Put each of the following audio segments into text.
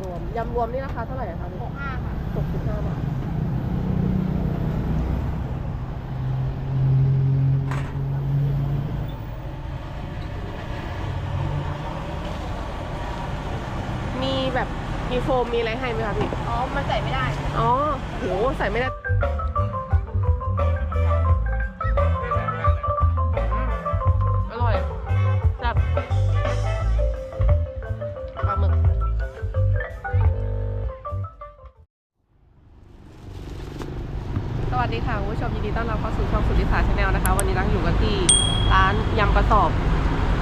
ำรวมยำรวมนี่ราคาเท่าไหร่อะคะหกห้าค่ะหกสิบห้าบาทมีแบบมีโฟมมีอะไรให้ไหมคะพี่ อ๋อ มันใส่ไม่ได้ อ๋อโหใส่ไม่ได้ ดีค่ะคุณผู้ชมยินดีต้อนรับเข้าสู่ช่องสุริสาชาแนลนะคะ วันนี้ตั้งอยู่กันที่ร้านยำกระสอบ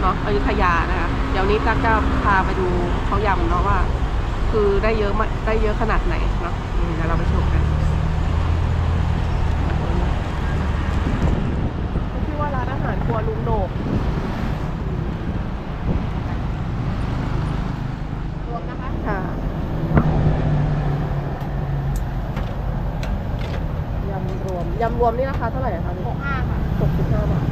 เนาะอยุธยานะคะเดี๋ยวนี้ตั๊กจะพาไปดูเขายำเนาะว่า คือได้เยอะมาได้เยอะขนาดไหนเนาะอืมเดี๋ยวเราไปชมกันชื่อว่าร้านอาหารครัวลุงโหนก รวมนะคะ ค่ะ ยำรวม ยำรวมนี่ราคาเท่าไหร่อะคะหกห้าค่ะหกสิบห้าบาท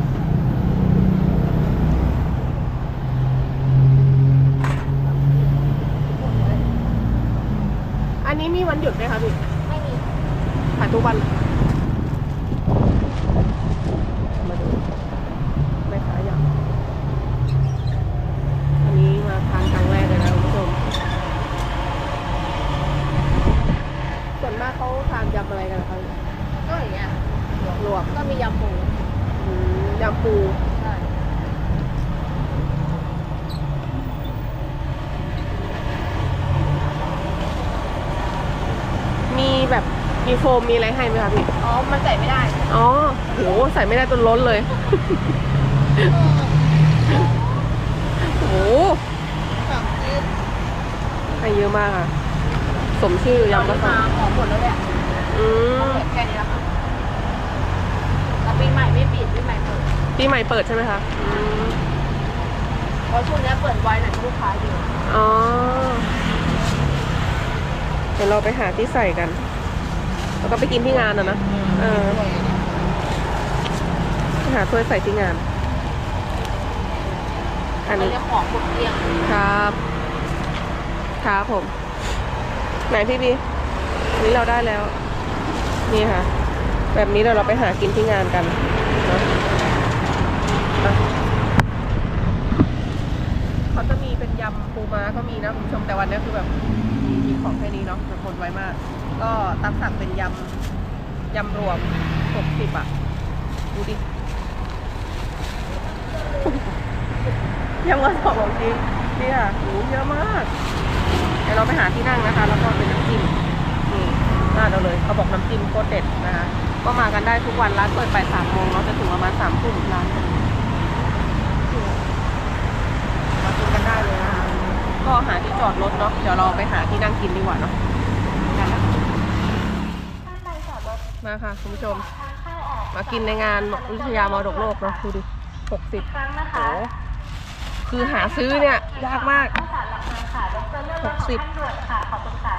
อันนี้มีวันหยุดไหมคะพี่ไม่มีขายทุกวันเลยมาดูไม่ขายยำอันนี้มาทานครั้งแรกเลยนะคุณผู้ชมส่วนมากเขาทานยำอะไรกันนะคะ ก็อย่างเงี้ยรวมก็มียำปูอืมยำปูใช่มีแบบมีโฟมมีอะไรให้ไหมคะพี่ อ๋อ มันใส่ไม่ได้ อ๋อโหใส่ไม่ได้จนล้นเลย โอ้โหแบบนี้ให้เยอะมากอะสมชื่อยำกระสอมาบของหมดแล้วเนี่ย อืมเหลือแค่นี้แล้วค่ะแล้วปีใหม่ไม่ปิดปีใหม่เปิดปีใหม่เปิดใช่ไหมคะอืมเพราะช่วงเนี้ยเปิดไวหน่อยลูกค้าเยอะอ๋อ เดี๋ยวเราไปหาที่ใส่กัน แล้วก็ไปกินที่งานอะนะ เออ ไปหาถ้วยใส่ที่งาน อันมันนี้ เรียกของหมดเกลี้ยงครับ ครับผม ไหนพี่บีอันนี้เราได้แล้ว นี่ค่ะ แบบนี้เดี๋ยวเราไปหากินที่งานกันเนะเขาจะมีเป็นยำปูม้าก็มีนะคุณผู้ชมแต่วันนี้คือแบบมีมีของแค่นี้เนาะแบบคนไว้มาก ก็ตั้งสั่งเป็นยำยำรวมหกสิบอะ ดูดิยังวันสองของจริงนี่ค่ะหูเยอะมาก เดี๋ยวเราไปหาที่นั่งนะคะ แล้วก็เป็นน้ำจิ้มนี่ หน้าเราเลยเขาบอกน้ำจิ้มโคตรเด็ดนะคะก็มากันได้ทุกวันร้านเปิดไปสามโมงเราจะถึงประมาณสามทุ่มร้านมากินกันได้เลยนะคะก็หาที่จอดรถเนาะเดี๋ยวเราไปหาที่นั่งกินดีกว่าเนาะกันนะมาค่ะคุณผู้ชม มากินในงานวิทยามรดกโลกเนาะดูดิหกสิบครั้งนะโอ้คะคือหาซื้อเนี่ยยากมากข้าวสารหลักพันค่ะดรเลือกหกสิบ ด่วนค่ะ ขอบคุณค่ะ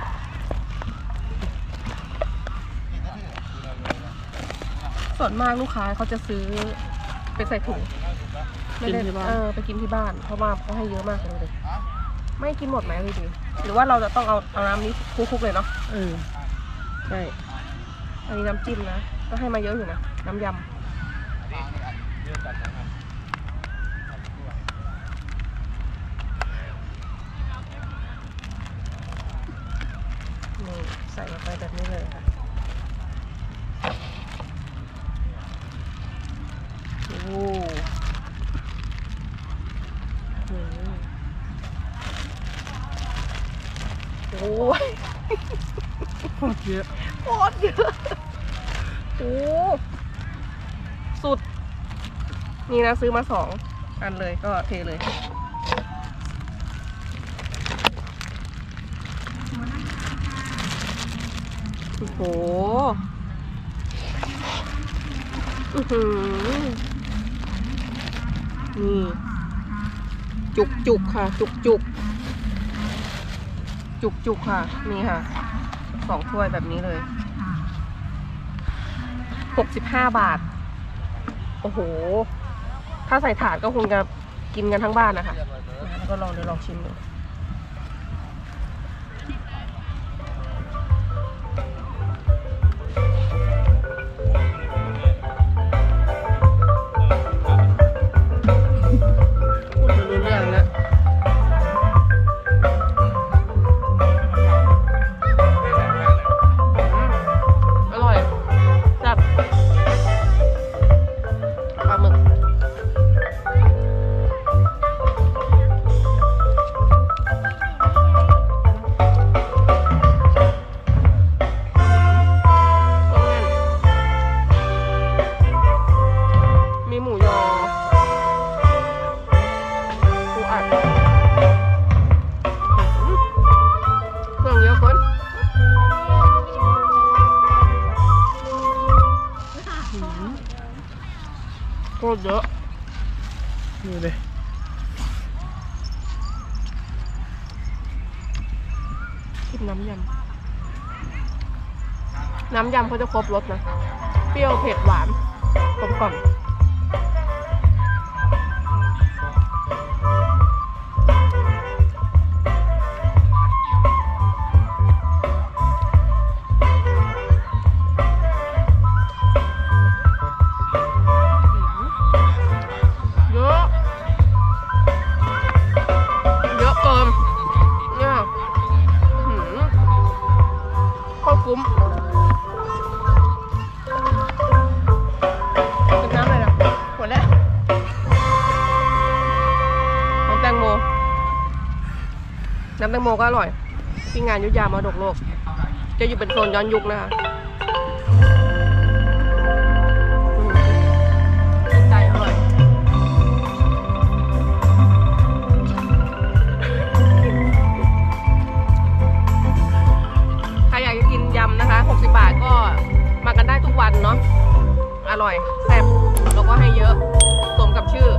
ส่วนมากลูกค้าเขาจะซื้อไปใส่ถุงไม่ได้กินที่บ้าน เออไปกินที่บ้าน เพราะว่าเขาให้เยอะมากเลยไม่กินหมดไหมพี่ดีหรือว่าเราจะต้องเอาเอาน้ำนี้คลุกๆเลยเนาะเออใช่อันนี้น้ำจิ้มนะก็ให้มาเยอะอยู่นะน้ำยำนี่ใส่ลงไปแบบนี้เลยค่ะ โอ้โหอืมโอ้ ยโคตรเยอะโคตรเยอะโอ้สุด นี่นะซื้อมาสองอันเลยก็เทเลย โอ้โหอือหือนี่ จุกจุกค่ะ จุกจุก จุกจุกค่ะ นี่ค่ะ สองถ้วยแบบนี้เลยหกสิบห้าบาท โอ้โห ถ้าใส่ถาดก็คงจะกินกันทั้งบ้านนะคะแล้วก็ลองเดี๋ยวลองชิมดู ดูดิชิมน้ำยำ น้ำยำเขาจะครบรสนะ เปรี้ยวเผ็ดหวานกลมกล่อมำแตงโมก็อร่อย ที่งานยุทธยามรดกโลก จะอยู่เป็นโซนย้อนยุคนะคะอืมชื่นใจอร่อยใครอยากจะกินยำนะคะ60บาทก็มากันได้ทุกวันเนาะ อร่อย แซ่บ แล้วก็ให้เยอะ สมกับชื่อ